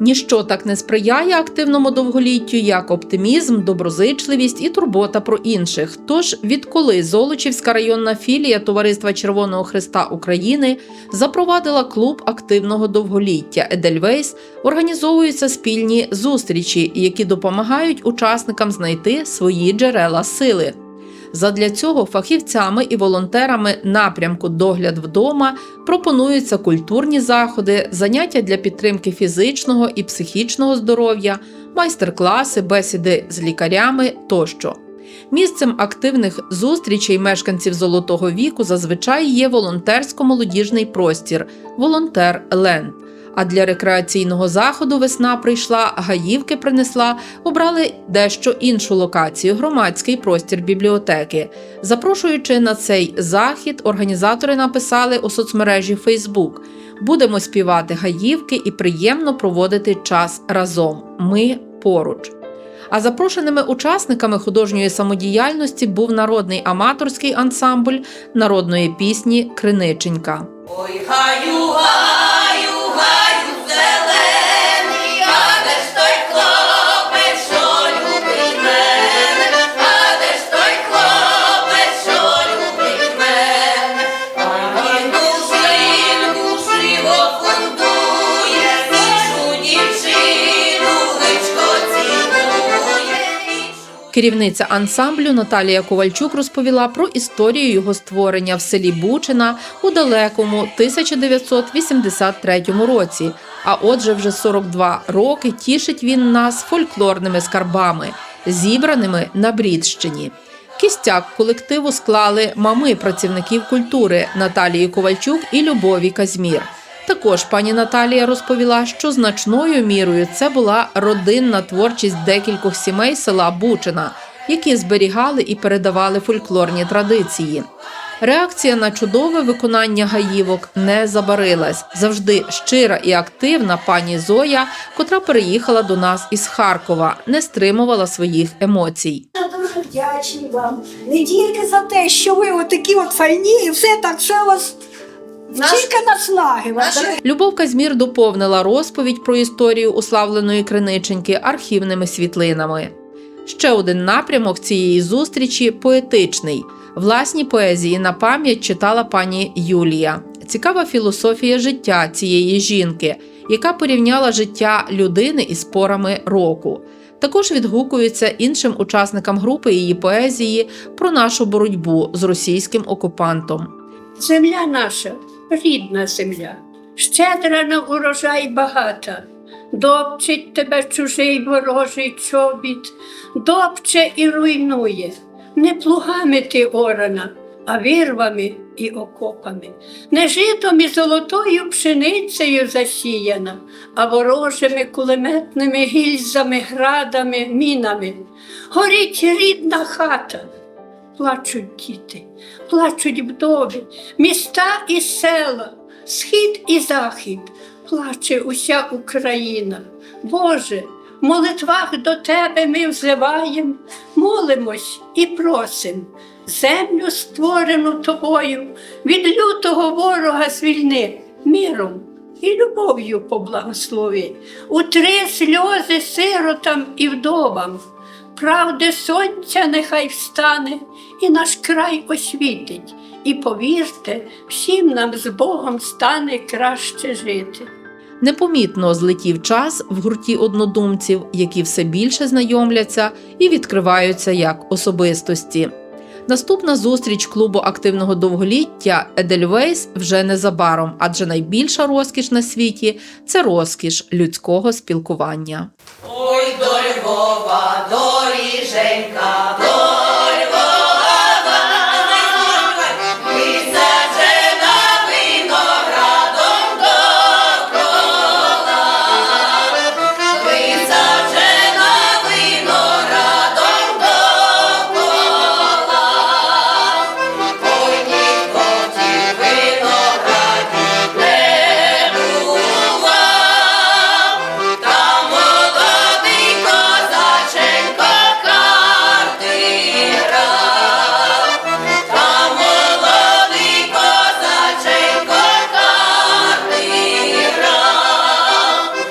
Ніщо так не сприяє активному довголіттю, як оптимізм, доброзичливість і турбота про інших. Тож, відколи Золочівська районна філія Товариства Червоного Христа України запровадила клуб активного довголіття Едельвейс, організовуються спільні зустрічі, які допомагають учасникам знайти свої джерела сили. Задля цього фахівцями і волонтерами напрямку Догляд вдома пропонуються культурні заходи, заняття для підтримки фізичного і психічного здоров'я, майстер-класи, бесіди з лікарями тощо. Місцем активних зустрічей мешканців золотого віку зазвичай є волонтерсько-молодіжний простір Волонтер Ленд. А для рекреаційного заходу весна прийшла, гаївки принесла, обрали дещо іншу локацію громадський простір бібліотеки. Запрошуючи на цей захід, організатори написали у соцмережі Facebook Будемо співати гаївки і приємно проводити час разом. Ми поруч. А запрошеними учасниками художньої самодіяльності був народний аматорський ансамбль народної пісні Криниченька. Ой, гаю, Керівниця ансамблю Наталія Ковальчук розповіла про історію його створення в селі Бучина у далекому 1983 році. А отже, вже 42 роки тішить він нас фольклорними скарбами, зібраними на Брідщині. Кістяк колективу склали мами працівників культури Наталії Ковальчук і Любові Казмір. Також пані Наталія розповіла, що значною мірою це була родинна творчість декількох сімей села Бучина, які зберігали і передавали фольклорні традиції. Реакція на чудове виконання гаївок не забарилась. Завжди щира і активна пані Зоя, котра переїхала до нас із Харкова, не стримувала своїх емоцій. Дуже вдячні вам. Не тільки за те, що ви отакі от файні, і все так все вас Вас. Наші- Любов Казмір доповнила розповідь про історію уславленої криниченьки архівними світлинами. Ще один напрямок цієї зустрічі поетичний. Власні поезії на пам'ять читала пані Юлія. Цікава філософія життя цієї жінки, яка порівняла життя людини із порами року. Також відгукуються іншим учасникам групи її поезії про нашу боротьбу з російським окупантом. Земля наша, рідна земля, щедра на урожай багата, допчить тебе чужий ворожий чобіт, допче і руйнує, не плугами ти орана, а вирвами і окопами, не житом і золотою пшеницею засіяна, а ворожими кулеметними гільзами, градами, мінами. Горить рідна хата, плачуть діти, плачуть вдови, міста і села, схід і захід, плаче уся Україна. Боже, в молитвах до Тебе ми взиваєм, молимось і просим. Землю, створену тобою, від лютого ворога звільни миром і любов'ю поблагослови. Утри сльози сиротам і вдовам. Правди сонця нехай встане і наш край освітить. І повірте, всім нам з Богом стане краще жити. Непомітно злетів час в гурті однодумців, які все більше знайомляться і відкриваються як особистості. Наступна зустріч клубу активного довголіття Едельвейс вже незабаром, адже найбільша розкіш на світі це розкіш людського спілкування. Ой, до Львова, до